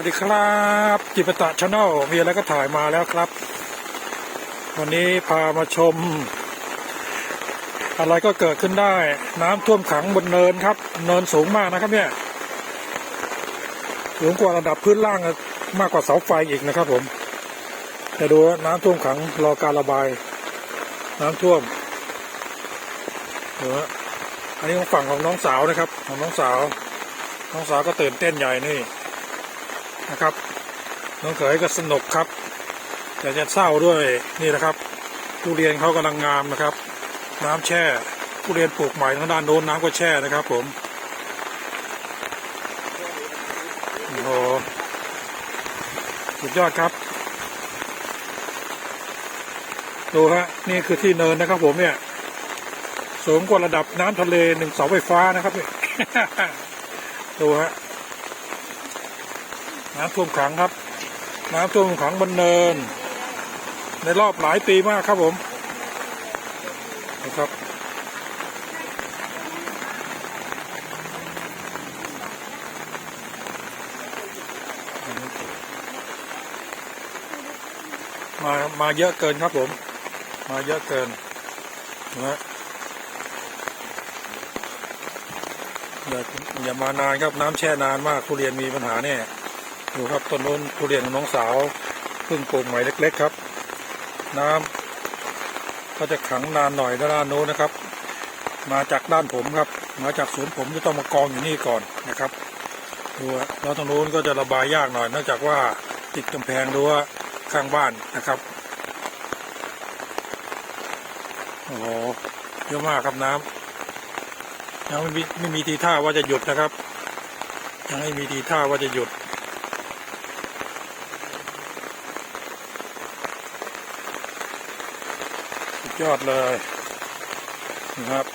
วัสดีครับจิปตะชาแนลมีอะไรก็ถ่ายมาแล้วครับ วันนี้พามาชม อะไรก็เกิดขึ้นได้ น้ำท่วมขังบนเนินครับ เนินสูงมากนะครับเนี่ยสูงกว่าระดับพื้นล่างมากกว่าเสาไฟอีกนะครับผมแต่ดูน้ำท่วมขังรอการระบาย น้ำท่วมเดี๋ยวอันนี้ของฝั่งของน้องสาวนะครับ ของน้องสาว น้องสาวก็ตื่นเต้นใหญ่นี่ นะครับ น้องเขยก็สนุกครับแต่จะเศร้าด้วยนี่นะครับทุเรียนเขากำลังงามนะครับ น้ำแช่ทุเรียนปลูกใหม่ทางด้านโน้นน้ำก็แช่นะครับ ผมโอ้โหสุดยอดครับดูฮะนี่คือที่เนินนะครับ ผมเนี่ยสูงกว่าระดับน้ำทะเลหนึ่งเสาไฟฟ้านะครับเนี่ยดูฮะ น้ำท่วมขังครับ น้ำท่วมขังบนเนิน ในรอบหลายปีมากครับผมนะครับมามาเยอะเกินครับผม มาเยอะเกินนะอย่าอย่ามานานครับน้ำแช่นานมากทุเรียนมีปัญหาแน่ ดูครับต้นนู้นทุเรียนของน้องสาวเพิ่งปลูกใหม่เล็ก ๆ ครับ น้ำก็จะขังนานหน่อยด้านโน้นนะครับ มาจากด้านผมครับ มาจากสวนผมจะต้องมากองอยู่นี่ก่อนนะครับดูแล้วตรงนู้นก็จะระบายยากหน่อยเนื่องจากว่าติดกำแพงรั้วข้างบ้านนะครับโอ้โหเยอะมากครับน้ำยังไม่มีไม่มีทีท่าว่าจะหยุดนะครับ ยังไม่มีทีท่าว่าจะหยุด สุด ยอดเลยนะครับ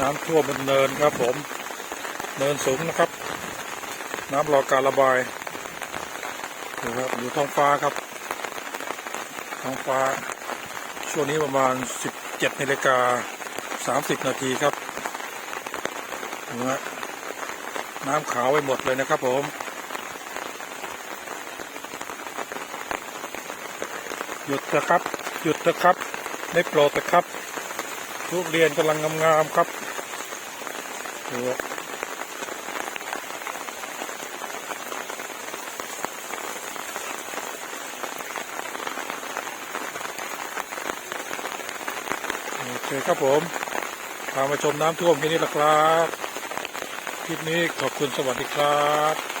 น้ำท่วมบนเนินครับผม เนินสูงนะครับ น้ำรอการระบายดูครับดูท้องฟ้าครับท้องฟ้า ช่วงนี้ประมาณ 17นาฬิกา30 นาทีครับดูฮะน้ำขาวไปหมดเลยนะครับผม หยุดนะครับ หยุดนะครับ ได้โปรดนะครับทุเรียนกำลังงามๆครับดูโอเคครับผมพามาชมน้ำท่วมที่นี่ละครับ คลิปนี้ขอบคุณสวัสดีครับ